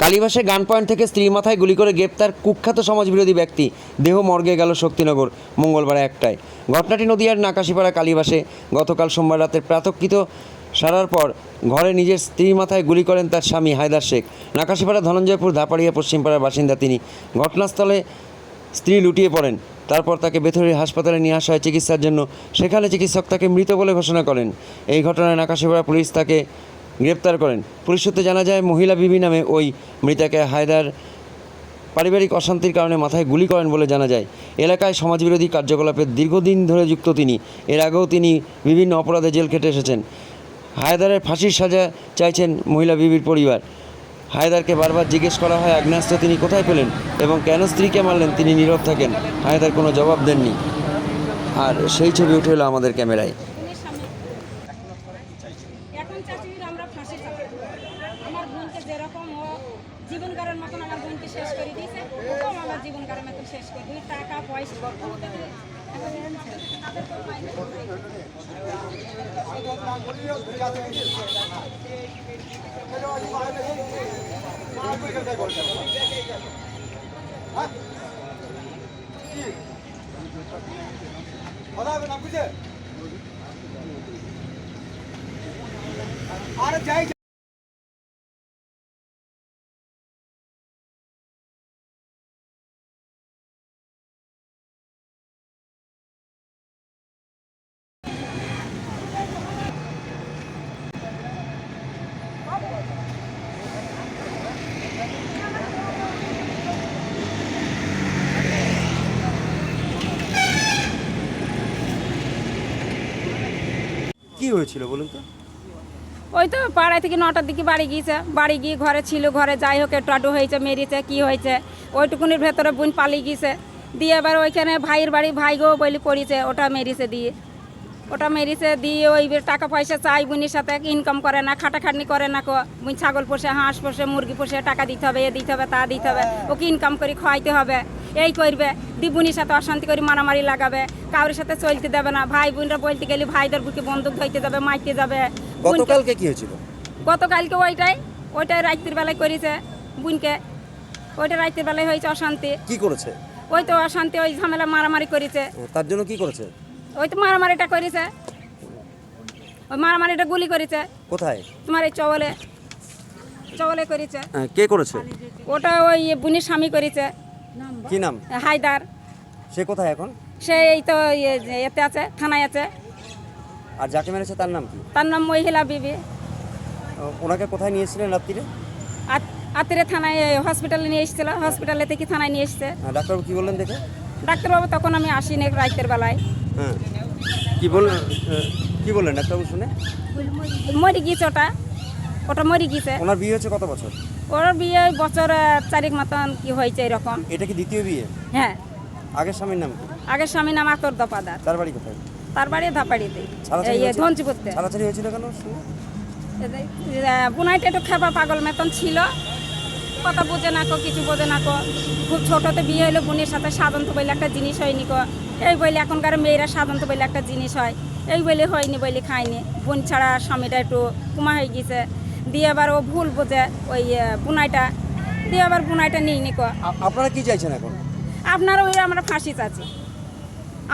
কালীবাসে গান পয়েন্ট থেকে স্ত্রী মাথায় গুলি করে গ্রেপ্তার কুখ্যাত সমাজবিরোধী ব্যক্তি। দেহ মর্গে গেল শক্তিনগর মঙ্গলবার একটায়। ঘটনাটি নদিয়ার নাকাশিপাড়া কালীবাসে গতকাল সোমবার রাতে প্রাতকৃত সারার পর ঘরে নিজের স্ত্রী মাথায় গুলি করেন তার স্বামী হায়দার শেখ। নাকাশিপাড়া ধনঞ্জয়পুর ধাপাড়িয়া পশ্চিমপাড়ার বাসিন্দা তিনি। ঘটনাস্থলে স্ত্রী লুটিয়ে পড়েন। তারপর তাকে বেথুরি হাসপাতালে নিয়ে আসা হয় চিকিৎসার জন্য সেখানে চিকিৎসক তাকে মৃত বলে ঘোষণা করেন। এই ঘটনায় নাকাশিপাড়া পুলিশ তাকে গ্রেপ্তার করেন। পুলিশ সূত্রে জানা যায়, মহিলা বিবি নামে ওই মৃতাকে হায়দার পারিবারিক অশান্তির কারণে মাথায় গুলি করেন বলে জানা যায়। এলাকায় সমাজবিরোধী কার্যকলাপে দীর্ঘদিন ধরে যুক্ত তিনি। এর আগেও তিনি বিভিন্ন অপরাধে জেল খেটে এসেছেন। হায়দারের ফাঁসির সাজা চাইছেন মহিলা বিবির পরিবার। হায়দারকে বারবার জিজ্ঞেস করা হয়, আগ্নেয়াস্ত্র তিনি কোথায় পেলেন এবং কেন স্ত্রীকে মারলেন? তিনি নীরব থাকেন। হায়দার কোনো জবাব দেননি। আর সেই ছবি উঠে এলো আমাদের ক্যামেরায় এখন চাচ্ছি যে আমরা ফাঁসি চাই আমার বোনকে যেরকম ও জীবন করার মতন আমার বোনকে শেষ করে দিয়েছে। ওকেও আমার জীবন করার মতন শেষ করে দিই টাকা পয়সা আরে যাই কি হয়েছিল বলুন তো? ওই তো পাড়ায় থেকে নটার দিকে বাড়ি গিয়েছে। বাড়ি গিয়ে ঘরে ছিল, ঘরে যাই হোক, একটু আটু হয়েছে, মেরেছে, কি হয়েছে, ওইটুকুনির ভেতরে বোন পালিয়ে গিয়েছে। দিয়ে এবার ওইখানে ভাইয়ের বাড়ি ভাইগো বলি পড়িছে ওটা মেরেছে দিয়ে। ওটা মেরেছে দিয়ে ওই টাকা পয়সা চাই বোনের সাথে ইনকাম করে না, খাটাখাটনি করে না বোন ছাগল পোষে, হাঁস পোষে, মুরগি পোষে, টাকা দিতে হবে, এ দিতে হবে, তা দিতে হবে। ওকে ইনকাম করে খাওয়াইতে হবে। এই করবে দি বোনের সাথে অশান্তি করে মারামারি লাগাবে কারোর সাথে চলতে দেবে না ভাই বোনরা বলতে গেলে ভাইদের বুকে বন্দুক ধরতে যাবে মাইতে যাবে। গতকালকে কি হয়েছিল? গতকালকে ওইটাই ওইটাই রাত্রির বেলায় করেছে বোনকে। ওইটা রাত্রির বেলায় হয়েছে অশান্তি। কি করেছে? ওই তো অশান্তি ওই ঝামেলা মারামারি করেছে। তার জন্য কি করেছে? ওই তো মারামারিটা করেছে। ওই মারামারিটা গুলি করেছে। কোথায়? তোমার এই চবলে চবলে করেছে। কে করেছে? ওটা ওই বুনির স্বামী করেছে। কি নাম? হায়দার। সে কোথায় এখন? সে এই তো ইয়ে- এতে আছে থানায় আছে। আর যাকে মেরেছে তার নাম কি? তার নাম মহিলা বিবি। ওনাকে কোথায় নিয়েছিলেন রাত্রিরে আত্মীয় থানায় হসপিটালে নিয়ে এসেছিল। হসপিটালে থেকে থানায় নিয়ে এসেছে। হ্যাঁ, ডাক্তারবাবু কি বললেন দেখে? ডাক্তারবাবু তখন আমি আসিনি রাতের বেলায়। হ্যাঁ। কি বললেন কি বললেন ডাক্তারবাবু শুনে? মরে গিয়েছে ওটা ওটা মরে গিয়েছে ওনার বিয়ে হচ্ছে কত বছর? ওর বিয়ে বছর চারেক মতন কি হয়েছে এরকম। এটা কি দ্বিতীয় বিয়ে? হ্যাঁ। আগের স্বামীর নাম কি? আগের স্বামী নাম আতর দপাদার তার বাড়ি কোথায়? তার বাড়ি ধাপাড়িতে। হয়েছে? ধনচিপুরতে ছাড়াছাড়ি হয়েছিল কেন? বুনাইটা একটু খেপা পাগল মতন ছিল। কথা বোঝে না কো কিছু বোঝে না কো। খুব ছোটতে বিয়ে হলো বোনের সাথে সাধন্ত বলে একটা জিনিস হয়নি কো। এই বলে এখনকার মেয়েরা সাধন্ত বলে একটা জিনিস হয়। এই বলে হয়নি বলে খায়নি। বোন ছাড়া স্বামীটা একটু কুমা হয়ে গেছে। দিয়ে আবার ও ভুল বোঝে ওই বুনাইটা দিয়ে আবার বুনাইটা নিয়ে নি কো আপনারা কি চাইছেন এখন? আপনারা ওই আমরা ফাঁসি চাচ্ছি।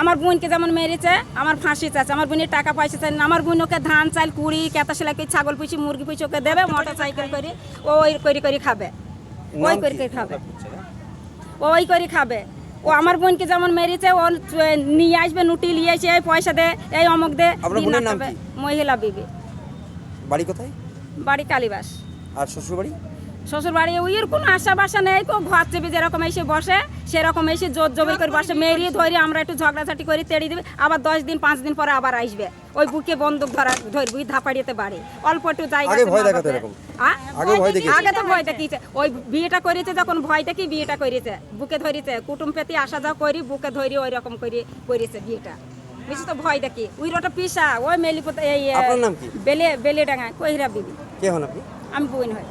আমার বোনকে যেমন মেরেছে আমার ফাঁসি চাচ্ছে। আমার বোনের টাকা পয়সা চাই না। আমার বোন ওকে ধান চাল কুড়ি কেতা সেলাকে ছাগল পুষি মুরগি পুষি ওকে দেবে মোটর সাইকেল করে ও ওই করে করে খাবে। ওই করে করে খাবে। ও ওই করে খাবে। ও আমার বোনকে যেমন মেরেছে ও নিয়ে আসবে নুটি নিয়ে আসে এই পয়সা দে এই অমুক দে? মহিলা বিবি। বাড়ি কোথায়? বাড়ি কালীবাস। আর শ্বশুর বাড়ি শ্বশুর বাড়ি ওইর কোনো আশা বাসা নেই কো ঘর চেপে যেরকম এসে বসে সেরকম এসে জোর জবই করে বসে। মেরিয়ে ধরে আমরা একটু ঝগড়াঝাটি করে তেড়ি দিবে আবার দশ দিন পাঁচ দিন পরে আবার আসবে। ওই বুকে বন্দুক ধরা ধরবি ধাপাড়িতে বাড়ি। অল্প একটু জায়গা? আগে তো ভয় দেখিয়েছে। ওই বিয়েটা করেছে যখন ভয় দেখি বিয়েটা করেছে বুকে ধরেছে কুটুম পেতি আসা যাওয়া করি বুকে ধরি ওই রকম করে করেছে বিয়েটা। বেশি তো ভয় দেখি। ওই রোটা পিসা ওই মেলিপত এই আপনার নাম কি? বেলে বেলে ডাঙায় কইরা বিবি কে হন আপনি? আমি বইন হয়